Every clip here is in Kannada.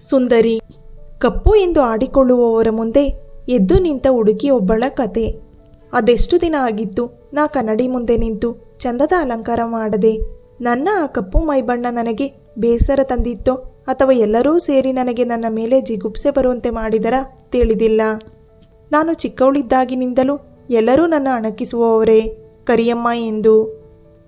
ಸುಂದರಿ, ಕಪ್ಪು ಎಂದು ಆಡಿಕೊಳ್ಳುವವರ ಮುಂದೆ ಎದ್ದು ನಿಂತ ಹುಡುಗಿಯೊಬ್ಬಳ ಕತೆ. ಅದೆಷ್ಟು ದಿನ ಆಗಿತ್ತು, ನಾ ಕನ್ನಡಿ ಮುಂದೆ ನಿಂತು ಚಂದದ ಅಲಂಕಾರ ಮಾಡದೆ, ನನ್ನ ಆ ಕಪ್ಪು ಮೈಬಣ್ಣ ನನಗೆ ಬೇಸರ ತಂದಿತ್ತೋ ಅಥವಾ ಎಲ್ಲರೂ ಸೇರಿ ನನಗೆ ನನ್ನ ಮೇಲೆ ಜಿಗುಪ್ಸೆ ಬರುವಂತೆ ಮಾಡಿದರ ತಿಳಿದಿಲ್ಲ. ನಾನು ಚಿಕ್ಕವಳಿದ್ದಾಗಿನಿಂದಲೂ ಎಲ್ಲರೂ ನನ್ನ ಅಣಕಿಸುವವರೇ, ಕರಿಯಮ್ಮ ಎಂದು.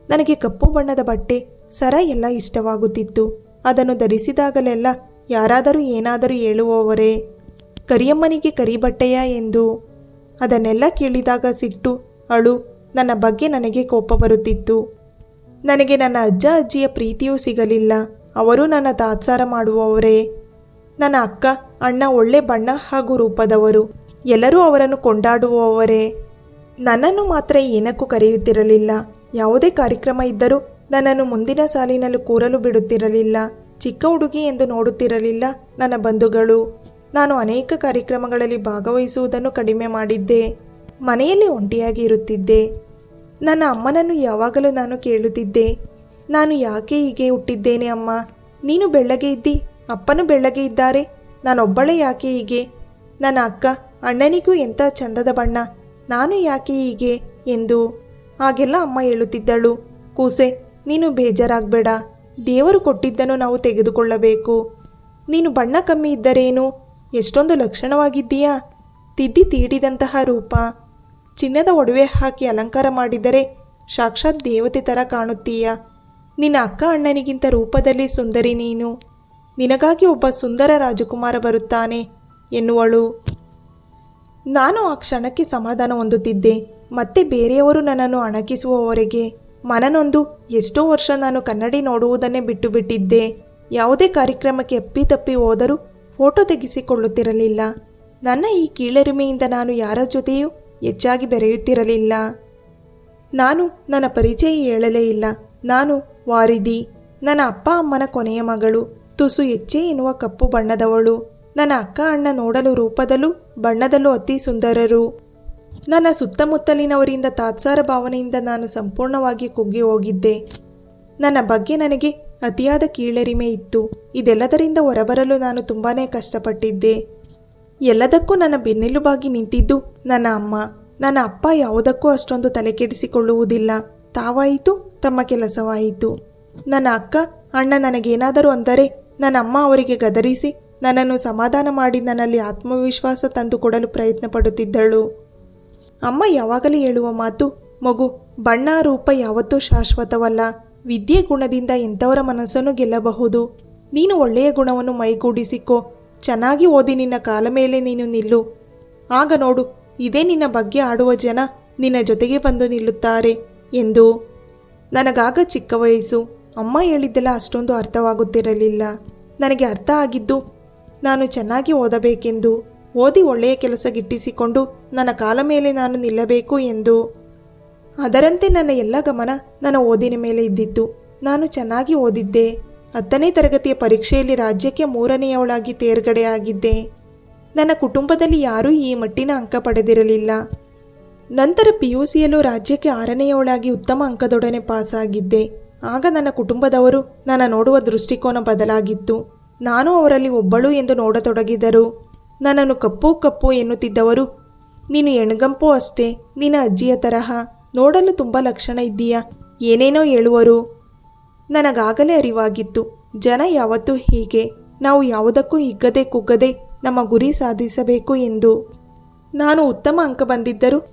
ನನಗೆ ಕಪ್ಪು ಬಣ್ಣದ ಬಟ್ಟೆ ಸರ ಎಲ್ಲ ಇಷ್ಟವಾಗುತ್ತಿತ್ತು. ಅದನ್ನು ಧರಿಸಿದಾಗಲೆಲ್ಲ ಯಾರಾದರೂ ಏನಾದರೂ ಹೇಳುವವರೇ, ಕರಿಯಮ್ಮನಿಗೆ ಕರಿಬಟ್ಟೆಯ ಎಂದು. ಅದನ್ನೆಲ್ಲ ಕೇಳಿದಾಗ ಸಿಟ್ಟು, ಅಳು, ನನ್ನ ಬಗ್ಗೆ ನನಗೆ ಕೋಪ ಬರುತ್ತಿತ್ತು. ನನಗೆ ನನ್ನ ಅಜ್ಜ ಅಜ್ಜಿಯ ಪ್ರೀತಿಯೂ ಸಿಗಲಿಲ್ಲ. ಅವರು ನನ್ನ ತಾತ್ಸಾರ ಮಾಡುವವರೇ. ನನ್ನ ಅಕ್ಕ, ಅಣ್ಣ ಒಳ್ಳೆ ಬಣ್ಣ ಹಾಗೂ ರೂಪದವರು. ಎಲ್ಲರೂ ಅವರನ್ನು ಕೊಂಡಾಡುವವರೇ. ನನ್ನನ್ನು ಮಾತ್ರ ಏನಕ್ಕೂ ಕರೆಯುತ್ತಿರಲಿಲ್ಲ. ಯಾವುದೇ ಕಾರ್ಯಕ್ರಮ ಇದ್ದರೂ ನನ್ನನ್ನು ಮುಂದಿನ ಸಾಲಿನಲ್ಲಿ ಕೂರಲು ಬಿಡುತ್ತಿರಲಿಲ್ಲ. ಚಿಕ್ಕ ಹುಡುಗಿ ಎಂದು ನೋಡುತ್ತಿರಲಿಲ್ಲ ನನ್ನ ಬಂಧುಗಳು. ನಾನು ಅನೇಕ ಕಾರ್ಯಕ್ರಮಗಳಲ್ಲಿ ಭಾಗವಹಿಸುವುದನ್ನು ಕಡಿಮೆ ಮಾಡಿದ್ದೆ. ಮನೆಯಲ್ಲಿ ಒಂಟಿಯಾಗಿ ಇರುತ್ತಿದ್ದೆ. ನನ್ನ ಅಮ್ಮನನ್ನು ಯಾವಾಗಲೂ ನಾನು ಕೇಳುತ್ತಿದ್ದೆ. ನಾನು ಯಾಕೆ ಹೀಗೆ ಹುಟ್ಟಿದ್ದೇನೆ ಅಮ್ಮ? ನೀನು ಬೆಳ್ಳಗೆ ಇದ್ದಿ, ಅಪ್ಪನು ಬೆಳ್ಳಗೆ ಇದ್ದಾರೆ. ನಾನೊಬ್ಬಳೇ ಯಾಕೆ ಹೀಗೆ? ನನ್ನ ಅಕ್ಕ, ಅಣ್ಣನಿಗೂ ಎಂಥ ಚಂದದ ಬಣ್ಣ. ನಾನು ಯಾಕೆ ಹೀಗೆ? ಎಂದು ಹಾಗೆಲ್ಲ ಅಮ್ಮ ಹೇಳುತ್ತಿದ್ದಳು. ಕೂಸೆ, ನೀನು ಬೇಜಾರಾಗಬೇಡ. ದೇವರು ಕೊಟ್ಟಿದ್ದನ್ನು ನಾವು ತೆಗೆದುಕೊಳ್ಳಬೇಕು. ನೀನು ಬಣ್ಣ ಕಮ್ಮಿ ಇದ್ದರೇನು? ಎಷ್ಟೊಂದು ಲಕ್ಷಣವಾಗಿದ್ದೀಯಾ? ತಿದ್ದಿ ತೀಡಿದಂತಹ ರೂಪ. ಚಿನ್ನದ ಒಡವೆ ಹಾಕಿ ಅಲಂಕಾರ ಮಾಡಿದರೆ ಸಾಕ್ಷಾತ್ ದೇವತೆ ಥರ ಕಾಣುತ್ತೀಯ? ನಿನ್ನ ಅಕ್ಕ ಅಣ್ಣನಿಗಿಂತ ರೂಪದಲ್ಲಿ ಸುಂದರಿ ನೀನು. ನಿನಗಾಗಿ ಒಬ್ಬ ಸುಂದರ ರಾಜಕುಮಾರ ಬರುತ್ತಾನೆ ಎನ್ನುವಳು. ನಾನು ಆ ಕ್ಷಣಕ್ಕೆ ಸಮಾಧಾನ ಹೊಂದುತ್ತಿದ್ದೆ. ಮತ್ತೆ ಬೇರೆಯವರು ನನ್ನನ್ನು ಅಣಕಿಸುವವರೆಗೆ ಮನನೊಂದು, ಎಷ್ಟೋ ವರ್ಷ ನಾನು ಕನ್ನಡಿ ನೋಡುವುದನ್ನೇ ಬಿಟ್ಟು ಬಿಟ್ಟಿದ್ದೆ. ಯಾವುದೇ ಕಾರ್ಯಕ್ರಮಕ್ಕೆ ಅಪ್ಪಿತಪ್ಪಿ ಹೋದರೂ ಫೋಟೋ ತೆಗೆಸಿಕೊಳ್ಳುತ್ತಿರಲಿಲ್ಲ. ನನ್ನ ಈ ಕೀಳರಿಮೆಯಿಂದ ನಾನು ಯಾರ ಜೊತೆಯೂ ಹೆಚ್ಚಾಗಿ ಬೆರೆಯುತ್ತಿರಲಿಲ್ಲ. ನಾನು ನನ್ನ ಪರಿಚಯ ಹೇಳಲೇ ಇಲ್ಲ. ನಾನು ವಾರಿದಿ. ನನ್ನ ಅಪ್ಪ ಅಮ್ಮನ ಕೊನೆಯ ಮಗಳು. ತುಸು ಹೆಚ್ಚೆ ಎನ್ನುವ ಕಪ್ಪು ಬಣ್ಣದವಳು. ನನ್ನ ಅಕ್ಕ ಅಣ್ಣ ನೋಡಲು ರೂಪದಲ್ಲೂ ಬಣ್ಣದಲ್ಲೂ ಅತಿ ಸುಂದರರು. ನನ್ನ ಸುತ್ತಮುತ್ತಲಿನವರಿಂದ ತಾತ್ಸಾರ ಭಾವನೆಯಿಂದ ನಾನು ಸಂಪೂರ್ಣವಾಗಿ ಕುಗ್ಗಿ ಹೋಗಿದ್ದೆ. ನನ್ನ ಬಗ್ಗೆ ನನಗೆ ಅತಿಯಾದ ಕೀಳರಿಮೆ ಇತ್ತು. ಇದೆಲ್ಲದರಿಂದ ಹೊರಬರಲು ನಾನು ತುಂಬಾ ಕಷ್ಟಪಟ್ಟಿದ್ದೆ. ಎಲ್ಲದಕ್ಕೂ ನನ್ನ ಬೆನ್ನೆಲುಬಾಗಿ ನಿಂತಿದ್ದು ನನ್ನ ಅಮ್ಮ. ನನ್ನ ಅಪ್ಪ ಯಾವುದಕ್ಕೂ ಅಷ್ಟೊಂದು ತಲೆಕೆಡಿಸಿಕೊಳ್ಳುವುದಿಲ್ಲ. ತಾವಾಯಿತು, ತಮ್ಮ ಕೆಲಸವಾಯಿತು. ನನ್ನ ಅಕ್ಕ, ಅಣ್ಣ ನನಗೇನಾದರೂ ಅಂದರೆ ನನ್ನ ಅಮ್ಮ ಅವರಿಗೆ ಗದರಿಸಿ ನನ್ನನ್ನು ಸಮಾಧಾನ ಮಾಡಿ ನನ್ನಲ್ಲಿ ಆತ್ಮವಿಶ್ವಾಸ ತಂದುಕೊಡಲು ಪ್ರಯತ್ನ ಪಡುತ್ತಿದ್ದಳು ಅಮ್ಮ ಯಾವಾಗಲೂ ಹೇಳುವ ಮಾತು, ಮಗು, ಬಣ್ಣ ರೂಪ ಯಾವತ್ತೂ ಶಾಶ್ವತವಲ್ಲ. ವಿದ್ಯೆ ಗುಣದಿಂದ ಎಂಥವರ ಮನಸ್ಸನ್ನು ಗೆಲ್ಲಬಹುದು. ನೀನು ಒಳ್ಳೆಯ ಗುಣವನ್ನು ಮೈಗೂಡಿಸಿಕೋ. ಚೆನ್ನಾಗಿ ಓದಿ ನಿನ್ನ ಕಾಲ ಮೇಲೆ ನೀನು ನಿಲ್ಲು. ಆಗ ನೋಡು, ಇದೇ ನಿನ್ನ ಬಗ್ಗೆ ಆಡುವ ಜನ ನಿನ್ನ ಜೊತೆಗೆ ಬಂದು ನಿಲ್ಲುತ್ತಾರೆ ಎಂದು. ನನಗಾಗ ಚಿಕ್ಕ ವಯಸ್ಸು. ಅಮ್ಮ ಹೇಳಿದ್ದೆಲ್ಲ ಅಷ್ಟೊಂದು ಅರ್ಥವಾಗುತ್ತಿರಲಿಲ್ಲ. ನನಗೆ ಅರ್ಥ ಆಗಿದ್ದು, ನಾನು ಚೆನ್ನಾಗಿ ಓದಬೇಕೆಂದು. ಓದಿ ಒಳ್ಳೆಯ ಕೆಲಸ ಗಿಟ್ಟಿಸಿಕೊಂಡು ನನ್ನ ಕಾಲ ಮೇಲೆ ನಾನು ನಿಲ್ಲಬೇಕು ಎಂದು. ಅದರಂತೆ ನನ್ನ ಎಲ್ಲ ಗಮನ ನನ್ನ ಓದಿನ ಮೇಲೆ ಇದ್ದಿತ್ತು. ನಾನು ಚೆನ್ನಾಗಿ ಓದಿದ್ದೆ. ಹತ್ತನೇ ತರಗತಿಯ ಪರೀಕ್ಷೆಯಲ್ಲಿ ರಾಜ್ಯಕ್ಕೆ ಮೂರನೆಯವಳಾಗಿ ತೇರ್ಗಡೆಯಾಗಿದ್ದೆ. ನನ್ನ ಕುಟುಂಬದಲ್ಲಿ ಯಾರೂ ಈ ಮಟ್ಟಿನ ಅಂಕ ಪಡೆದಿರಲಿಲ್ಲ. ನಂತರ ಪಿ ಯು ಸಿಯಲ್ಲೂ ರಾಜ್ಯಕ್ಕೆ ಆರನೆಯವಳಾಗಿ ಉತ್ತಮ ಅಂಕದೊಡನೆ ಪಾಸಾಗಿದ್ದೆ. ಆಗ ನನ್ನ ಕುಟುಂಬದವರು ನನ್ನ ನೋಡುವ ದೃಷ್ಟಿಕೋನ ಬದಲಾಗಿತ್ತು. ನಾನು ಅವರಲ್ಲಿ ಒಬ್ಬಳು ಎಂದು ನೋಡತೊಡಗಿದರು. ನನ್ನನ್ನು ಕಪ್ಪು ಕಪ್ಪು ಎನ್ನುತ್ತಿದ್ದವರು. ನೀನು ಎಣ್ಗಂಪು ಅಷ್ಟೇ, ನಿನ್ನ ಅಜ್ಜಿಯ ತರಹ. ನೋಡಲು ತುಂಬ ಲಕ್ಷಣ ಇದ್ದೀಯಾ? ಏನೇನೋ ಹೇಳುವರು. ನನಗಾಗಲೇ ಅರಿವಾಗಿತ್ತು, ಜನ ಯಾವತ್ತೂ ಹೀಗೆ. ನಾವು ಯಾವುದಕ್ಕೂ ಹಿಗ್ಗದೆ ಕುಗ್ಗದೆ ನಮ್ಮ ಗುರಿ ಸಾಧಿಸಬೇಕು ಎಂದು. ನಾನು ಉತ್ತಮ ಅಂಕ ಬಂದಿದ್ದರೂ,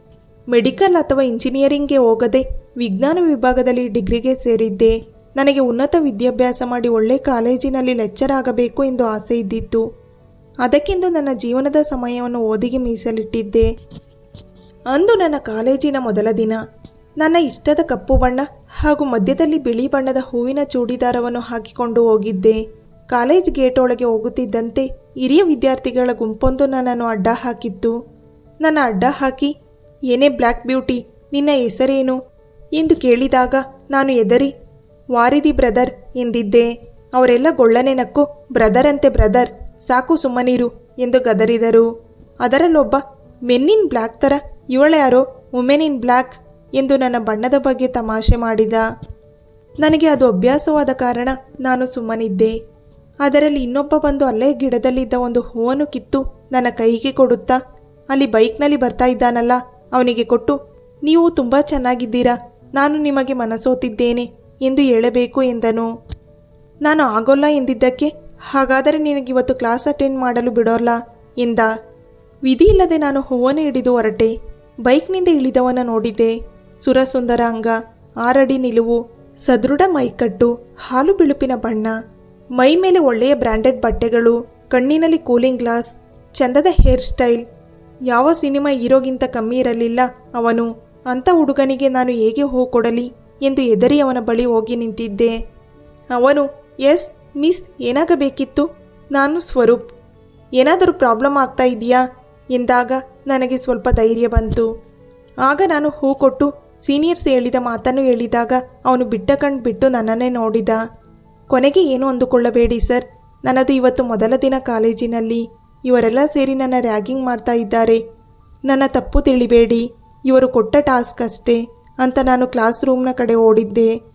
ಮೆಡಿಕಲ್ ಅಥವಾ ಇಂಜಿನಿಯರಿಂಗ್ಗೆ ಹೋಗದೆ ವಿಜ್ಞಾನ ವಿಭಾಗದಲ್ಲಿ ಡಿಗ್ರಿಗೆ ಸೇರಿದ್ದೆ. ನನಗೆ ಉನ್ನತ ವಿದ್ಯಾಭ್ಯಾಸ ಮಾಡಿ ಒಳ್ಳೆ ಕಾಲೇಜಿನಲ್ಲಿ ಲೆಕ್ಚರ್ ಆಗಬೇಕು ಎಂದು ಆಸೆ ಇದ್ದಿತ್ತು. ಅದಕ್ಕೆಂದು ನನ್ನ ಜೀವನದ ಸಮಯವನ್ನು ಓದಿಗೆ ಮೀಸಲಿಟ್ಟಿದ್ದೆ. ಅಂದು ನನ್ನ ಕಾಲೇಜಿನ ಮೊದಲ ದಿನ. ನನ್ನ ಇಷ್ಟದ ಕಪ್ಪು ಬಣ್ಣ ಹಾಗೂ ಮಧ್ಯದಲ್ಲಿ ಬಿಳಿ ಬಣ್ಣದ ಹೂವಿನ ಚೂಡಿದಾರವನ್ನು ಹಾಕಿಕೊಂಡು ಹೋಗಿದ್ದೆ. ಕಾಲೇಜ್ ಗೇಟ್ ಒಳಗೆ ಹೋಗುತ್ತಿದ್ದಂತೆ ಹಿರಿಯ ವಿದ್ಯಾರ್ಥಿಗಳ ಗುಂಪೊಂದು ನನ್ನನ್ನು ಅಡ್ಡ ಹಾಕಿತ್ತು. ನನ್ನ ಅಡ್ಡ ಹಾಕಿ, ಏನೇ ಬ್ಲ್ಯಾಕ್ ಬ್ಯೂಟಿ, ನಿನ್ನ ಹೆಸರೇನು? ಎಂದು ಕೇಳಿದಾಗ ನಾನು ಎದರಿ ವಾರಿದಿ ಬ್ರದರ್ ಎಂದಿದ್ದೆ. ಅವರೆಲ್ಲ ಗೊಳ್ಳನೆ ನಕ್ಕು, ಬ್ರದರ್ ಅಂತೆ ಬ್ರದರ್. ಸಾಕು ಸುಮ್ಮನಿರು ಎಂದು ಗದರಿದರು. ಅದರಲ್ಲೊಬ್ಬ, ಮೆನ್ನಿನ್ ಬ್ಲ್ಯಾಕ್ ಥರ ಇವಳ್ಯಾರೋ ವುಮೆನ್ ಇನ್ ಬ್ಲ್ಯಾಕ್ ಎಂದು ನನ್ನ ಬಣ್ಣದ ಬಗ್ಗೆ ತಮಾಷೆ ಮಾಡಿದ. ನನಗೆ ಅದು ಅಭ್ಯಾಸವಾದ ಕಾರಣ ನಾನು ಸುಮ್ಮನಿದ್ದೆ. ಅದರಲ್ಲಿ ಇನ್ನೊಬ್ಬ ಬಂದು ಅಲ್ಲೇ ಗಿಡದಲ್ಲಿದ್ದ ಒಂದು ಹೂವನ್ನು ಕಿತ್ತು ನನ್ನ ಕೈಗೆ ಕೊಡುತ್ತಾ, ಅಲ್ಲಿ ಬೈಕ್ನಲ್ಲಿ ಬರ್ತಾ ಇದ್ದಾನಲ್ಲ, ಅವನಿಗೆ ಕೊಟ್ಟು, ನೀವು ತುಂಬ ಚೆನ್ನಾಗಿದ್ದೀರಾ, ನಾನು ನಿಮಗೆ ಮನಸೋತಿದ್ದೇನೆ ಎಂದು ಹೇಳಬೇಕು ಎಂದನು. ನಾನು ಆಗೋಲ್ಲ ಎಂದಿದ್ದಕ್ಕೆ ಹಾಗಾದರೆ ನಿನಗಿವತ್ತು ಕ್ಲಾಸ್ ಅಟೆಂಡ್ ಮಾಡಲು ಬಿಡೋಲ್ಲ ಎಂದ ವಿಧಿ ಇಲ್ಲದೆ ನಾನು ಹೂವನ್ನು ಹಿಡಿದು ಹೊರಟೆ. ಬೈಕ್ನಿಂದ ಇಳಿದವನ ನೋಡಿದ್ದೆ. ಸುರಸುಂದರ ಅಂಗ, ಆರಡಿ ನಿಲುವು, ಸದೃಢ ಮೈಕಟ್ಟು, ಹಾಲು ಬಿಳುಪಿನ ಬಣ್ಣ, ಮೈ ಮೇಲೆ ಒಳ್ಳೆಯ ಬ್ರ್ಯಾಂಡೆಡ್ ಬಟ್ಟೆಗಳು, ಕಣ್ಣಿನಲ್ಲಿ ಕೂಲಿಂಗ್ ಗ್ಲಾಸ್, ಚಂದದ ಹೇರ್ ಸ್ಟೈಲ್. ಯಾವ ಸಿನಿಮಾ ಹೀರೋಗಿಂತ ಕಮ್ಮಿ ಇರಲಿಲ್ಲ ಅವನು. ಅಂಥ ಹುಡುಗನಿಗೆ ನಾನು ಹೇಗೆ ಹೂ ಕೊಡಲಿ ಎಂದು ಎದರಿ ಅವನ ಬಳಿ ಹೋಗಿ ನಿಂತಿದ್ದೆ. ಅವನು, ಎಸ್ ಮಿಸ್ ಏನಾಗಬೇಕಿತ್ತು? ನಾನು ಸ್ವರೂಪ್. ಏನಾದರೂ ಪ್ರಾಬ್ಲಮ್ ಆಗ್ತಾ ಇದೆಯಾ? ಎಂದಾಗ ನನಗೆ ಸ್ವಲ್ಪ ಧೈರ್ಯ ಬಂತು. ಆಗ ನಾನು ಹೂ ಕೊಟ್ಟು ಸೀನಿಯರ್ಸ್ ಹೇಳಿದ ಮಾತನ್ನು ಹೇಳಿದಾಗ ಅವನು ಬಿಟ್ಟ ಕಣ್ ಬಿಟ್ಟು ನನ್ನನ್ನೇ ನೋಡಿದ. ಕೊನೆಗೆ ಏನು ಅಂದುಕೊಳ್ಳಬೇಡಿ ಸರ್. ನನ್ನದು ಇವತ್ತು ಮೊದಲ ದಿನ ಕಾಲೇಜಿನಲ್ಲಿ. ಇವರೆಲ್ಲ ಸೇರಿ ನನ್ನ ರ್ಯಾಗಿಂಗ್ ಮಾಡ್ತಾ ಇದ್ದಾರೆ. ನನ್ನ ತಪ್ಪು ತಿಳಿಬೇಡಿ. ಇವರು ಕೊಟ್ಟ ಟಾಸ್ಕ್ ಅಷ್ಟೇ ಅಂತ ನಾನು ಕ್ಲಾಸ್ ರೂಮ್ನ ಕಡೆ ಓಡಿದ್ದೆ.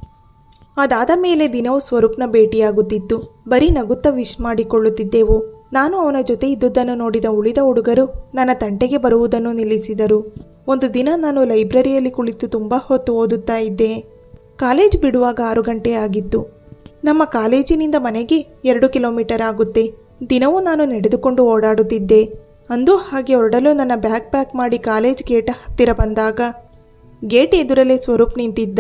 ಅದಾದ ಮೇಲೆ ದಿನವೂ ಸ್ವರೂಪ್ನ ಭೇಟಿಯಾಗುತ್ತಿತ್ತು. ಬರೀ ನಗುತ್ತಾ ವಿಶ್ ಮಾಡಿಕೊಳ್ಳುತ್ತಿದ್ದೆವು. ನಾನು ಅವನ ಜೊತೆ ಇದ್ದುದನ್ನು ನೋಡಿದ ಉಳಿದ ಹುಡುಗರು ನನ್ನ ತಂಟೆಗೆ ಬರುವುದನ್ನು ನಿಲ್ಲಿಸಿದರು. ಒಂದು ದಿನ ನಾನು ಲೈಬ್ರರಿಯಲ್ಲಿ ಕುಳಿತು ತುಂಬ ಹೊತ್ತು ಓದುತ್ತಾ ಇದ್ದೆ. ಕಾಲೇಜ್ ಬಿಡುವಾಗ ಆರು ಗಂಟೆ ಆಗಿತ್ತು. ನಮ್ಮ ಕಾಲೇಜಿನಿಂದ ಮನೆಗೆ ಎರಡು ಕಿಲೋಮೀಟರ್ ಆಗುತ್ತೆ. ದಿನವೂ ನಾನು ನಡೆದುಕೊಂಡು ಓಡಾಡುತ್ತಿದ್ದೆ. ಅಂದು ಹಾಗೆ ಹೊರಡಲು ನನ್ನ ಬ್ಯಾಗ್ ಪ್ಯಾಕ್ ಮಾಡಿ ಕಾಲೇಜ್ ಗೇಟ್ ಹತ್ತಿರ ಬಂದಾಗ ಗೇಟ್ ಎದುರಲ್ಲೇ ಸ್ವರೂಪ್ ನಿಂತಿದ್ದ.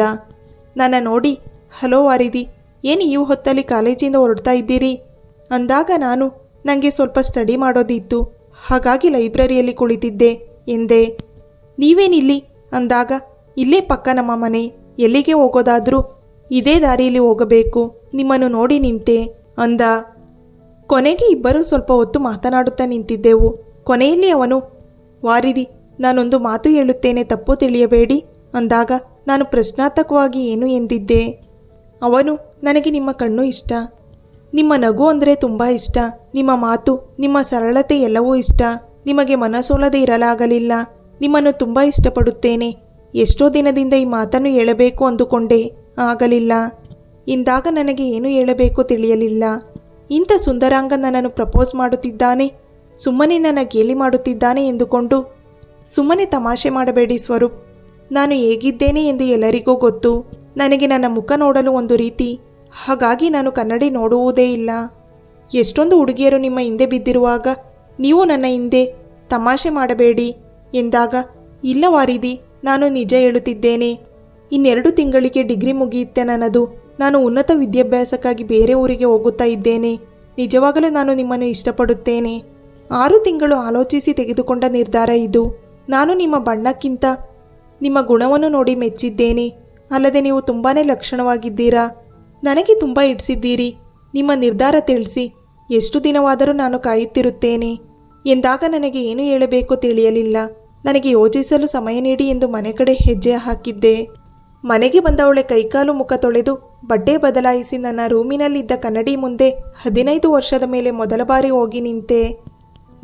ನನ್ನ ನೋಡಿ ಹಲೋ ವಾರಿದಿ, ಏನು ಈ ಹೊತ್ತಲ್ಲಿ ಕಾಲೇಜಿಂದ ಹೊರಡ್ತಾ ಇದ್ದೀರಿ? ಅಂದಾಗ ನಾನು ನನಗೆ ಸ್ವಲ್ಪ ಸ್ಟಡಿ ಮಾಡೋದಿತ್ತು, ಹಾಗಾಗಿ ಲೈಬ್ರರಿಯಲ್ಲಿ ಕುಳಿತಿದ್ದೆ, ಎಂದೆ. ನೀವೇನಿಲ್ಲಿ? ಅಂದಾಗ, ಇಲ್ಲೇ ಪಕ್ಕ ನಮ್ಮ ಮನೆ, ಎಲ್ಲಿಗೆ ಹೋಗೋದಾದರೂ, ಇದೇ ದಾರಿಯಲ್ಲಿ ಹೋಗಬೇಕು, ನಿಮ್ಮನ್ನು ನೋಡಿ ನಿಂತೆ, ಅಂದ. ಕೊನೆಗೆ ಇಬ್ಬರೂ ಸ್ವಲ್ಪ ಹೊತ್ತು ಮಾತನಾಡುತ್ತಾ ನಿಂತಿದ್ದೆವು. ಕೊನೆಯಲ್ಲಿ ಅವನು, ವಾರಿದಿ, ನಾನೊಂದು ಮಾತು ಹೇಳುತ್ತೇನೆ, ತಪ್ಪು ತಿಳಿಯಬೇಡಿ, ಅಂದಾಗ, ನಾನು ಪ್ರಶ್ನಾರ್ಥಕವಾಗಿ ಏನು ಎಂದಿದ್ದೆ? ಅವನು, ನನಗೆ ನಿಮ್ಮ ಕಣ್ಣು ಇಷ್ಟ. ನಿಮ್ಮ ನಗು ಅಂದರೆ ತುಂಬ ಇಷ್ಟ. ನಿಮ್ಮ ಮಾತು, ನಿಮ್ಮ ಸರಳತೆ ಎಲ್ಲವೂ ಇಷ್ಟ. ನಿಮಗೆ ಮನಸೋಲದೆ ಇರಲಾಗಲಿಲ್ಲ. ನಿಮ್ಮನ್ನು ತುಂಬ ಇಷ್ಟಪಡುತ್ತೇನೆ. ಎಷ್ಟೋ ದಿನದಿಂದ ಈ ಮಾತನ್ನು ಹೇಳಬೇಕು ಅಂದುಕೊಂಡೆ ಆಗಲಿಲ್ಲ. ಇಂದಾಗ ನನಗೆ ಏನು ಹೇಳಬೇಕು ತಿಳಿಯಲಿಲ್ಲ. ಇಂಥ ಸುಂದರಾಂಗ ನನ್ನನ್ನು ಪ್ರಪೋಸ್ ಮಾಡುತ್ತಿದ್ದಾನೆ. ಸುಮ್ಮನೆ ನನ್ನ ಗೇಲಿ ಮಾಡುತ್ತಿದ್ದಾನೆ ಎಂದುಕೊಂಡು ಸುಮ್ಮನೆ ತಮಾಷೆ ಮಾಡಬೇಡಿ ಸ್ವರೂಪ್. ನಾನು ಹೇಗಿದ್ದೇನೆ ಎಂದು ಎಲ್ಲರಿಗೂ ಗೊತ್ತು. ನನಗೆ ನನ್ನ ಮುಖ ನೋಡಲು ಒಂದು ರೀತಿ. ಹಾಗಾಗಿ ನಾನು ಕನ್ನಡಿ ನೋಡುವುದೇ ಇಲ್ಲ. ಎಷ್ಟೊಂದು ಹುಡುಗಿಯರು ನಿಮ್ಮ ಹಿಂದೆ ಬಿದ್ದಿರುವಾಗ ನೀವು ನನ್ನ ಹಿಂದೆ ತಮಾಷೆ ಮಾಡಬೇಡಿ ಎಂದಾಗ ಇಲ್ಲ ವಾರಿದಿ ನಾನು ನಿಜ ಹೇಳುತ್ತಿದ್ದೇನೆ. ಇನ್ನೆರಡು ತಿಂಗಳಿಗೆ ಡಿಗ್ರಿ ಮುಗಿಯುತ್ತೆ ನನ್ನದು. ನಾನು ಉನ್ನತ ವಿದ್ಯಾಭ್ಯಾಸಕ್ಕಾಗಿ ಬೇರೆ ಊರಿಗೆ ಹೋಗುತ್ತಾ ಇದ್ದೇನೆ. ನಿಜವಾಗಲೂ ನಾನು ನಿಮ್ಮನ್ನು ಇಷ್ಟಪಡುತ್ತೇನೆ. ಆರು ತಿಂಗಳು ಆಲೋಚಿಸಿ ತೆಗೆದುಕೊಂಡ ನಿರ್ಧಾರ ಇದು. ನಾನು ನಿಮ್ಮ ಬಣ್ಣಕ್ಕಿಂತ ನಿಮ್ಮ ಗುಣವನ್ನು ನೋಡಿ ಮೆಚ್ಚಿದ್ದೇನೆ. ಅಲ್ಲದೆ ನೀವು ತುಂಬಾ ಲಕ್ಷಣವಾಗಿದ್ದೀರಾ? ನನಗೆ ತುಂಬ ಇಡ್ಸಿದ್ದೀರಿ ನಿಮ್ಮ ನಿರ್ಧಾರ ತಿಳಿಸಿ. ಎಷ್ಟು ದಿನವಾದರೂ ನಾನು ಕಾಯುತ್ತಿರುತ್ತೇನೆ. ಎಂದಾಗ ನನಗೆ ಏನು ಹೇಳಬೇಕು ತಿಳಿಯಲಿಲ್ಲ. ನನಗೆ ಯೋಚಿಸಲು ಸಮಯ ನೀಡಿ ಎಂದು ಮನೆ ಕಡೆ ಹೆಜ್ಜೆ ಹಾಕಿದ್ದೆ. ಮನೆಗೆ ಬಂದವಳೆ ಕೈಕಾಲು ಮುಖ ತೊಳೆದು ಬಟ್ಟೆ ಬದಲಾಯಿಸಿ ನನ್ನ ರೂಮಿನಲ್ಲಿದ್ದ ಕನ್ನಡಿ ಮುಂದೆ ಹದಿನೈದು ವರ್ಷದ ಮೇಲೆ ಮೊದಲ ಬಾರಿ ಹೋಗಿ ನಿಂತೆ.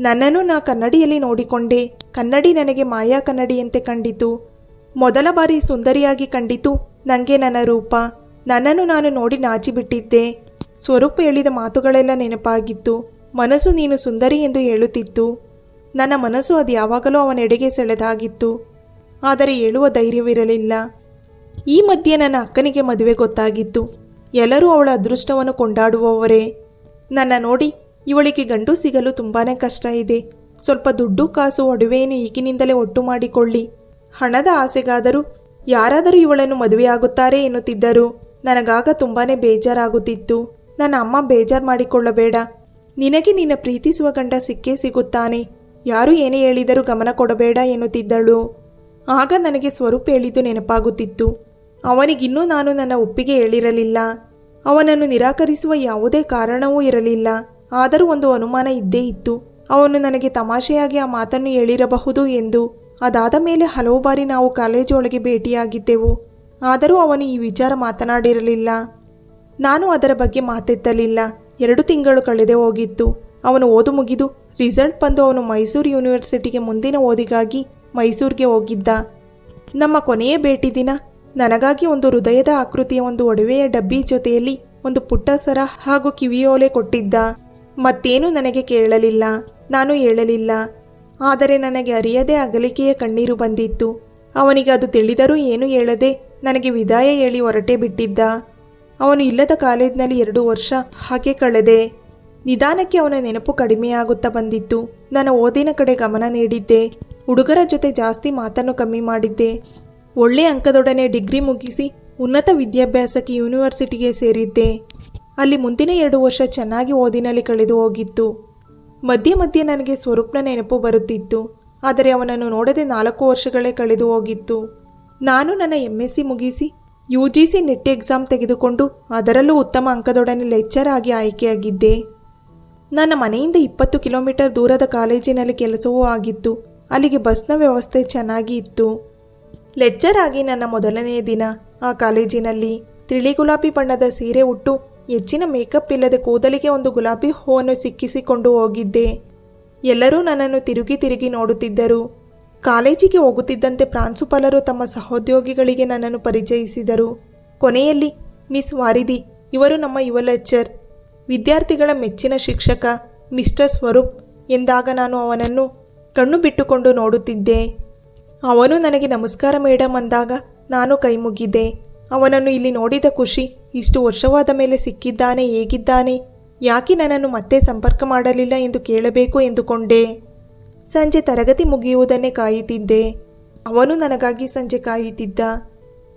ನನ್ನನ್ನು ನಾ ಕನ್ನಡಿಯಲ್ಲಿ ನೋಡಿಕೊಂಡೆ. ಕನ್ನಡಿ ನನಗೆ ಮಾಯಾ ಕನ್ನಡಿಯಂತೆ ಕಂಡಿತು. ಮೊದಲ ಬಾರಿ ಸುಂದರಿಯಾಗಿ ಕಂಡಿತು. ನನಗೆ ನನ್ನ ರೂಪ, ನನ್ನನ್ನು ನಾನು ನೋಡಿ ನಾಚಿಬಿಟ್ಟಿದ್ದೆ. ಸ್ವರೂಪ ಹೇಳಿದ ಮಾತುಗಳೆಲ್ಲ ನೆನಪಾಗಿತ್ತು. ಮನಸ್ಸು ನೀನು ಸುಂದರಿ ಎಂದು ಹೇಳುತ್ತಿತ್ತು. ನನ್ನ ಮನಸ್ಸು ಅದು ಯಾವಾಗಲೂ ಅವನೆಡೆಗೆ ಸೆಳೆದಾಗಿತ್ತು. ಆದರೆ ಹೇಳುವ ಧೈರ್ಯವಿರಲಿಲ್ಲ. ಈ ಮಧ್ಯೆ ನನ್ನ ಅಕ್ಕನಿಗೆ ಮದುವೆ ಗೊತ್ತಾಗಿತ್ತು. ಎಲ್ಲರೂ ಅವಳ ಅದೃಷ್ಟವನ್ನು ಕೊಂಡಾಡುವವರೇ. ನನ್ನ ನೋಡಿ, ಇವಳಿಗೆ ಗಂಡು ಸಿಗಲು ತುಂಬಾ ಕಷ್ಟ ಇದೆ. ಸ್ವಲ್ಪ ದುಡ್ಡು, ಕಾಸು, ಒಡವೆಯನ್ನು ಈಗಿನಿಂದಲೇ ಒಟ್ಟು ಮಾಡಿಕೊಳ್ಳಿ. ಹಣದ ಆಸೆಗಾದರೂ ಯಾರಾದರೂ ಇವಳನ್ನು ಮದುವೆಯಾಗುತ್ತಾರೆ ಎನ್ನುತ್ತಿದ್ದರು ನನಗಾಗ ತುಂಬಾನೇ ಬೇಜಾರಾಗುತ್ತಿತ್ತು. ನನ್ನ ಅಮ್ಮ ಬೇಜಾರು ಮಾಡಿಕೊಳ್ಳಬೇಡ. ನಿನಗೆ ನಿನ್ನ ಪ್ರೀತಿಸುವ ಗಂಡ ಸಿಕ್ಕೇ ಸಿಗುತ್ತಾನೆ. ಯಾರು ಏನೇ ಹೇಳಿದರೂ ಗಮನ ಕೊಡಬೇಡ ಎನ್ನುತ್ತಿದ್ದಳು. ಆಗ ನನಗೆ ಸ್ವರೂಪ ಹೇಳಿದ್ದು ನೆನಪಾಗುತ್ತಿತ್ತು. ಅವನಿಗಿನ್ನೂ ನಾನು ನನ್ನ ಒಪ್ಪಿಗೆ ಹೇಳಿರಲಿಲ್ಲ. ಅವನನ್ನು ನಿರಾಕರಿಸುವ ಯಾವುದೇ ಕಾರಣವೂ ಇರಲಿಲ್ಲ. ಆದರೂ ಒಂದು ಅನುಮಾನ ಇದ್ದೇ ಇತ್ತು. ಅವನು ನನಗೆ ತಮಾಷೆಯಾಗಿ ಆ ಮಾತನ್ನು ಹೇಳಿರಬಹುದು ಎಂದು ಅದಾದ ಮೇಲೆ ಹಲವು ಬಾರಿ ನಾವು ಕಾಲೇಜು ಒಳಗೆ ಭೇಟಿಯಾಗಿದ್ದೆವು. ಆದರೂ ಅವನು ಈ ವಿಚಾರ ಮಾತನಾಡಿರಲಿಲ್ಲ. ನಾನು ಅದರ ಬಗ್ಗೆ ಮಾತೆತ್ತಲಿಲ್ಲ. ಎರಡು ತಿಂಗಳು ಕಳೆದೇ ಹೋಗಿತ್ತು. ಅವನು ಓದು ಮುಗಿದು ರಿಸಲ್ಟ್ ಬಂದು ಅವನು ಮೈಸೂರು ಯೂನಿವರ್ಸಿಟಿಗೆ ಮುಂದಿನ ಓದಿಗಾಗಿ ಮೈಸೂರಿಗೆ ಹೋಗಿದ್ದ. ನಮ್ಮ ಕೊನೆಯ ಭೇಟಿ ದಿನ ನನಗಾಗಿ ಒಂದು ಹೃದಯದ ಆಕೃತಿಯ ಒಂದು ಒಡವೆಯ ಡಬ್ಬಿ ಜೊತೆಯಲ್ಲಿ ಒಂದು ಪುಟ್ಟ ಸರ ಹಾಗೂ ಕಿವಿಯೋಲೆ ಕೊಟ್ಟಿದ್ದ. ಮತ್ತೇನು ನನಗೆ ಕೇಳಲಿಲ್ಲ. ನಾನು ಹೇಳಲಿಲ್ಲ. ಆದರೆ ನನಗೆ ಅರಿಯದೆ ಅಗಲಿಕೆಯ ಕಣ್ಣೀರು ಬಂದಿತ್ತು. ಅವನಿಗೆ ಅದು ತಿಳಿದರೂ ಏನೂ ಹೇಳದೆ ನನಗೆ ವಿದಾಯ ಹೇಳಿ ಹೊರಟೇ ಬಿಟ್ಟಿದ್ದ. ಅವನು ಇಲ್ಲದ ಕಾಲೇಜ್ನಲ್ಲಿ ಎರಡು ವರ್ಷ ಹಾಗೆ ಕಳೆದೆ. ನಿಧಾನಕ್ಕೆ ಅವನ ನೆನಪು ಕಡಿಮೆಯಾಗುತ್ತಾ ಬಂದಿತ್ತು. ನಾನು ಓದಿನ ಕಡೆ ಗಮನ ನೀಡಿದ್ದೆ. ಹುಡುಗರ ಜೊತೆ ಜಾಸ್ತಿ ಮಾತನ್ನು ಕಮ್ಮಿ ಮಾಡಿದ್ದೆ. ಒಳ್ಳೆ ಅಂಕದೊಡನೆ ಡಿಗ್ರಿ ಮುಗಿಸಿ ಉನ್ನತ ವಿದ್ಯಾಭ್ಯಾಸಕ್ಕೆ ಯೂನಿವರ್ಸಿಟಿಗೆ ಸೇರಿದ್ದೆ. ಅಲ್ಲಿ ಮುಂದಿನ ಎರಡು ವರ್ಷ ಚೆನ್ನಾಗಿ ಓದಿನಲ್ಲಿ ಕಳೆದು ಹೋಗಿತ್ತು. ಮಧ್ಯೆ ಮಧ್ಯೆ ನನಗೆ ಸ್ವರೂಪ್ನ ನೆನಪು ಬರುತ್ತಿತ್ತು, ಆದರೆ ಅವನನ್ನು ನೋಡದೆ ನಾಲ್ಕು ವರ್ಷಗಳೇ ಕಳೆದು ಹೋಗಿತ್ತು. ನಾನು ನನ್ನ ಎಂ ಎಸ್ ಸಿ ಮುಗಿಸಿ U G C NET exam ತೆಗೆದುಕೊಂಡು ಅದರಲ್ಲೂ ಉತ್ತಮ ಅಂಕದೊಡನೆ ಲೆಕ್ಚರ್ ಆಗಿ ಆಯ್ಕೆಯಾಗಿದ್ದೆ. ನನ್ನ ಮನೆಯಿಂದ ಇಪ್ಪತ್ತು ಕಿಲೋಮೀಟರ್ ದೂರದ ಕಾಲೇಜಿನಲ್ಲಿ ಕೆಲಸವೂ ಆಗಿತ್ತು, ಅಲ್ಲಿಗೆ ಬಸ್ನ ವ್ಯವಸ್ಥೆ ಚೆನ್ನಾಗಿ ಇತ್ತು. ಲೆಕ್ಚರ್ ಆಗಿ ನನ್ನ ಮೊದಲನೆಯ ದಿನ ಆ ಕಾಲೇಜಿನಲ್ಲಿ ತಿಳಿ ಗುಲಾಬಿ ಬಣ್ಣದ ಸೀರೆ ಉಟ್ಟು ಹೆಚ್ಚಿನ ಮೇಕಪ್ ಇಲ್ಲದೆ ಕೂದಲಿಗೆ ಒಂದು ಗುಲಾಬಿ ಹೂವನ್ನು ಸಿಕ್ಕಿಸಿಕೊಂಡು ಹೋಗಿದ್ದೆ. ಎಲ್ಲರೂ ನನ್ನನ್ನು ತಿರುಗಿ ತಿರುಗಿ ನೋಡುತ್ತಿದ್ದರು. ಕಾಲೇಜಿಗೆ ಹೋಗುತ್ತಿದ್ದಂತೆ ಪ್ರಾಂಶುಪಾಲರು ತಮ್ಮ ಸಹೋದ್ಯೋಗಿಗಳಿಗೆ ನನ್ನನ್ನು ಪರಿಚಯಿಸಿದರು. ಕೊನೆಯಲ್ಲಿ, ಮಿಸ್ ವಾರಿದಿ, ಇವರು ನಮ್ಮ ಯುವ ಲೆಕ್ಚರ್. ವಿದ್ಯಾರ್ಥಿಗಳ ಮೆಚ್ಚಿನ ಶಿಕ್ಷಕ, ಮಿಸ್ಟರ್ ಸ್ವರೂಪ್, ಎಂದಾಗ ನಾನು ಅವನನ್ನು ಕಣ್ಣು ಬಿಟ್ಟುಕೊಂಡು ನೋಡುತ್ತಿದ್ದೆ. ಅವನು ನನಗೆ ನಮಸ್ಕಾರ ಮೇಡಮ್ ಅಂದಾಗ ನಾನು ಕೈ ಮುಗಿದ್ದೆ ಅವನನ್ನು ಇಲ್ಲಿ ನೋಡಿದ ಖುಷಿ, ಇಷ್ಟು ವರ್ಷವಾದ ಮೇಲೆ ಸಿಕ್ಕಿದ್ದಾನೆ, ಹೇಗಿದ್ದಾನೆ? ಯಾಕೆ ನನ್ನನ್ನು ಮತ್ತೆ ಸಂಪರ್ಕ ಮಾಡಲಿಲ್ಲ ಎಂದು ಕೇಳಬೇಕು ಎಂದುಕೊಂಡೆ. ಸಂಜೆ ತರಗತಿ ಮುಗಿಯುವುದನ್ನೇ ಕಾಯುತ್ತಿದ್ದೆ. ಅವನು ನನಗಾಗಿ ಸಂಜೆ ಕಾಯುತ್ತಿದ್ದ.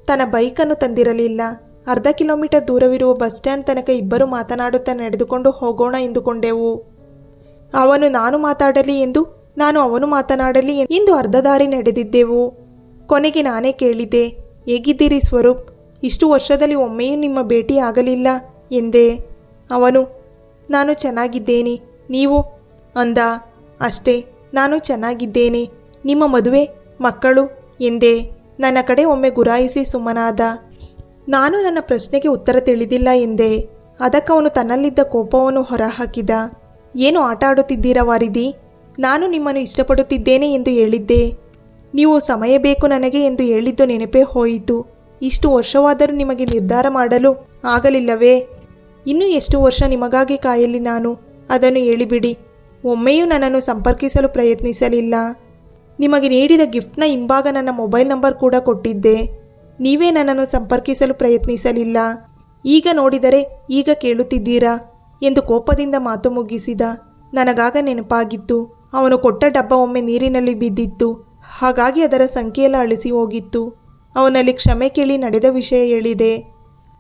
ತನ್ನ ಬೈಕನ್ನು ತಂದಿರಲಿಲ್ಲ. ಅರ್ಧ ಕಿಲೋಮೀಟರ್ ದೂರವಿರುವ ಬಸ್ ಸ್ಟ್ಯಾಂಡ್ ತನಕ ಇಬ್ಬರು ಮಾತನಾಡುತ್ತಾ ನಡೆದುಕೊಂಡು ಹೋಗೋಣ ಎಂದುಕೊಂಡೆವು. ಅವನು, ನಾನು ಮಾತಾಡಲಿ ಎಂದು, ನಾನು ಅವನು ಮಾತನಾಡಲಿ ಎಂದು ಅರ್ಧ ದಾರಿ ನಡೆದಿದ್ದೆವು. ಕೊನೆಗೆ ನಾನೇ ಕೇಳಿದೆ, ಹೇಗಿದ್ದೀರಿ ಸ್ವರೂಪ್? ಇಷ್ಟು ವರ್ಷದಲ್ಲಿ ಒಮ್ಮೆಯೂ ನಿಮ್ಮ ಭೇಟಿ ಆಗಲಿಲ್ಲ ಎಂದೆ. ಅವನು, ನಾನು ಚೆನ್ನಾಗಿದ್ದೇನೆ, ನೀವು? ಅಂದ. ಅಷ್ಟೇ, ನಾನು ಚೆನ್ನಾಗಿದ್ದೇನೆ, ನಿಮ್ಮ ಮದುವೆ, ಮಕ್ಕಳು? ಎಂದೆ. ನನ್ನ ಕಡೆ ಒಮ್ಮೆ ಗುರಾಯಿಸಿ ಸುಮ್ಮನಾದ. ನಾನು ನನ್ನ ಪ್ರಶ್ನೆಗೆ ಉತ್ತರ ತಿಳಿದಿಲ್ಲ ಎಂದೆ. ಅದಕ್ಕವನು ತನ್ನಲ್ಲಿದ್ದ ಕೋಪವನ್ನು ಹೊರಹಾಕಿದ. ಏನು ಆಟ ಆಡುತ್ತಿದ್ದೀರಾ ವಾರಿದಿ? ನಾನು ನಿಮ್ಮನ್ನು ಇಷ್ಟಪಡುತ್ತಿದ್ದೇನೆ ಎಂದು ಹೇಳಿದ್ದೆ. ನೀವು ಸಮಯ ಬೇಕು ನನಗೆ ಎಂದು ಹೇಳಿದ್ದು ನೆನಪೇ ಹೋಯಿತು. ಇಷ್ಟು ವರ್ಷವಾದರೂ ನಿಮಗೆ ನಿರ್ಧಾರ ಮಾಡಲು ಆಗಲಿಲ್ಲವೇ? ಇನ್ನೂ ಎಷ್ಟು ವರ್ಷ ನಿಮಗಾಗಿ ಕಾಯಲಿ ನಾನು? ಅದನ್ನು ಹೇಳಿಬಿಡಿ. ಒಮ್ಮೆಯೂ ನನ್ನನ್ನು ಸಂಪರ್ಕಿಸಲು ಪ್ರಯತ್ನಿಸಲಿಲ್ಲ. ನಿಮಗೆ ನೀಡಿದ ಗಿಫ್ಟ್ನ ಹಿಂಭಾಗ ನನ್ನ ಮೊಬೈಲ್ ನಂಬರ್ ಕೂಡ ಕೊಟ್ಟಿದ್ದೆ. ನೀವೇ ನನ್ನನ್ನು ಸಂಪರ್ಕಿಸಲು ಪ್ರಯತ್ನಿಸಲಿಲ್ಲ. ಈಗ ನೋಡಿದರೆ ಈಗ ಕೇಳುತ್ತಿದ್ದೀರಾ? ಎಂದು ಕೋಪದಿಂದ ಮಾತು ಮುಗಿಸಿದ. ನನಗಾಗ ನೆನಪಾಗಿತ್ತು. ಅವನು ಕೊಟ್ಟ ಡಬ್ಬ ಒಮ್ಮೆ ನೀರಿನಲ್ಲಿ ಬಿದ್ದಿತ್ತು. ಹಾಗಾಗಿ ಅದರ ಸಂಖ್ಯೆಯೆಲ್ಲ ಅಳಿಸಿ ಹೋಗಿತ್ತು. ಅವನಲ್ಲಿ ಕ್ಷಮೆ ಕೇಳಿ ನಡೆದ ವಿಷಯ ಹೇಳಿದೆ.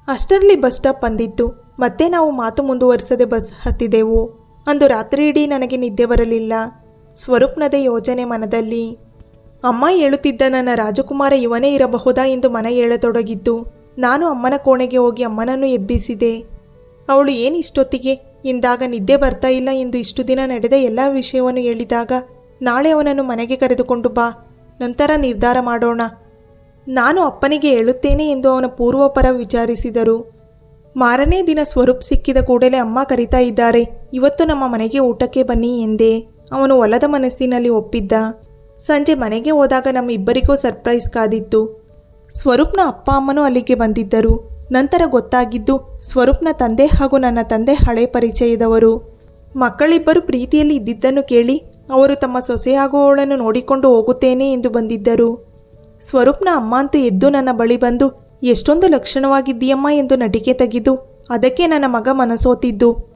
ಅಷ್ಟರಲ್ಲಿ ಬಸ್ ಸ್ಟಾಪ್ ಬಂದಿತ್ತು. ಮತ್ತೆ ನಾವು ಮಾತು ಮುಂದುವರಿಸದೆ ಬಸ್ ಹತ್ತಿದೆವು. ಅಂದು ರಾತ್ರಿ ಇಡೀ ನನಗೆ ನಿದ್ದೆ ಬರಲಿಲ್ಲ. ಸ್ವರೂಪ್ನದೇ ಯೋಜನೆ ಮನದಲ್ಲಿ. ಅಮ್ಮ ಹೇಳುತ್ತಿದ್ದ ನನ್ನ ರಾಜಕುಮಾರ ಇವನೇ ಇರಬಹುದಾ ಎಂದು ಮನ ಹೇಳತೊಡಗಿದ್ದು, ನಾನು ಅಮ್ಮನ ಕೋಣೆಗೆ ಹೋಗಿ ಅಮ್ಮನನ್ನು ಎಬ್ಬಿಸಿದೆ. ಅವಳು ಏನು ಇಷ್ಟೊತ್ತಿಗೆ ಎಂದಾಗ ನಿದ್ದೆ ಬರ್ತಾ ಇಲ್ಲ ಎಂದು ಇಷ್ಟು ದಿನ ನಡೆದ ಎಲ್ಲ ವಿಷಯವನ್ನು ಹೇಳಿದಾಗ, ನಾಳೆ ಅವನನ್ನು ಮನೆಗೆ ಕರೆದುಕೊಂಡು ಬಾ. ನಂತರ ನಿರ್ಧಾರ ಮಾಡೋಣ. ನಾನು ಅಪ್ಪನಿಗೆ ಹೇಳುತ್ತೇನೆ ಎಂದು ಅವನ ಪೂರ್ವಪರ ವಿಚಾರಿಸಿದರು. ಮಾರನೇ ದಿನ ಸ್ವರೂಪ್ ಸಿಕ್ಕಿದ ಕೂಡಲೇ ಅಮ್ಮ ಕರಿತಾ ಇದ್ದಾರೆ. ಇವತ್ತು ನಮ್ಮ ಮನೆಗೆ ಊಟಕ್ಕೆ ಬನ್ನಿ ಎಂದೆ ಅವನು ಒಲದ ಮನಸ್ಸಿನಲ್ಲಿ ಒಪ್ಪಿದ್ದ. ಸಂಜೆ ಮನೆಗೆ ಹೋದಾಗ ನಮ್ಮ ಇಬ್ಬರಿಗೂ ಸರ್ಪ್ರೈಸ್ ಕಾದಿತ್ತು. ಸ್ವರೂಪ್ನ ಅಪ್ಪ ಅಮ್ಮನೂ ಅಲ್ಲಿಗೆ ಬಂದಿದ್ದರು. ನಂತರ ಗೊತ್ತಾಗಿದ್ದು, ಸ್ವರೂಪ್ನ ತಂದೆ ಹಾಗೂ ನನ್ನ ತಂದೆ ಹಳೆ ಪರಿಚಯದವರು. ಮಕ್ಕಳಿಬ್ಬರು ಪ್ರೀತಿಯಲ್ಲಿ ಇದ್ದಿದ್ದನ್ನು ಕೇಳಿ ಅವರು ತಮ್ಮ ಸೊಸೆಯಾಗುವವಳನ್ನು ನೋಡಿಕೊಂಡು ಹೋಗುತ್ತೇನೆ ಎಂದು ಬಂದಿದ್ದರು. ಸ್ವರೂಪ್ನ ಅಮ್ಮ ಅಂತೂ ಎದ್ದು ನನ್ನ ಬಳಿ ಬಂದು, ಎಷ್ಟೊಂದು ಲಕ್ಷಣವಾಗಿದ್ದೀಯಮ್ಮ ಎಂದು ನಟಿಕೆ ತೆಗೆದು, ಅದಕ್ಕೆ ನನ್ನ ಮಗ ಮನಸೋತಿದ್ದು.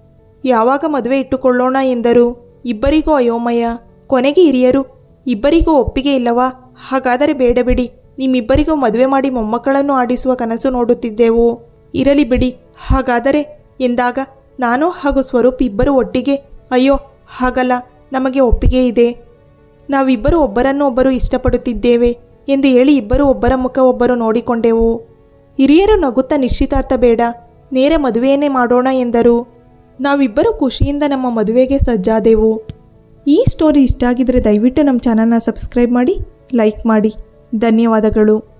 ಯಾವಾಗ ಮದುವೆ ಇಟ್ಟುಕೊಳ್ಳೋಣ ಎಂದರು. ಇಬ್ಬರಿಗೂ ಅಯೋಮಯ. ಕೊನೆಗೆ ಹಿರಿಯರು, ಇಬ್ಬರಿಗೂ ಒಪ್ಪಿಗೆ ಇಲ್ಲವಾ? ಹಾಗಾದರೆ ಬೇಡ ಬಿಡಿ. ನಿಮ್ಮಿಬ್ಬರಿಗೂ ಮದುವೆ ಮಾಡಿ ಮೊಮ್ಮಕ್ಕಳನ್ನು ಆಡಿಸುವ ಕನಸು ನೋಡುತ್ತಿದ್ದೆವು. ಇರಲಿ ಬಿಡಿ. ಹಾಗಾದರೆ ಎಂದಾಗ, ನಾನು ಹಾಗೂ ಸ್ವರೂಪ್ ಇಬ್ಬರು ಒಟ್ಟಿಗೆ, ಅಯ್ಯೋ, ಹಾಗಲ್ಲ. ನಮಗೆ ಒಪ್ಪಿಗೆ ಇದೆ. ನಾವಿಬ್ಬರು ಒಬ್ಬರನ್ನು ಒಬ್ಬರು ಇಷ್ಟಪಡುತ್ತಿದ್ದೇವೆ. ಎಂದು ಹೇಳಿ ಇಬ್ಬರು ಒಬ್ಬರ ಮುಖ ಒಬ್ಬರು ನೋಡಿಕೊಂಡೆವು. ಹಿರಿಯರು ನಗುತ್ತಾ, ನಿಶ್ಚಿತಾರ್ಥ, ಬೇಡ, ನೇರ ಮದುವೆಯನ್ನೇ ಮಾಡೋಣ ಎಂದರು. ನಾವಿಬ್ಬರು ಖುಷಿಯಿಂದ ನಮ್ಮ ಮದುವೆಗೆ ಸಜ್ಜಾದೆವು. ಈ ಸ್ಟೋರಿ ಇಷ್ಟ ಆಗಿದ್ದರೆ ದಯವಿಟ್ಟು ನಮ್ಮ ಚಾನಲ್ನ ಸಬ್ಸ್ಕ್ರೈಬ್ ಮಾಡಿ ಲೈಕ್ ಮಾಡಿ. ಧನ್ಯವಾದಗಳು.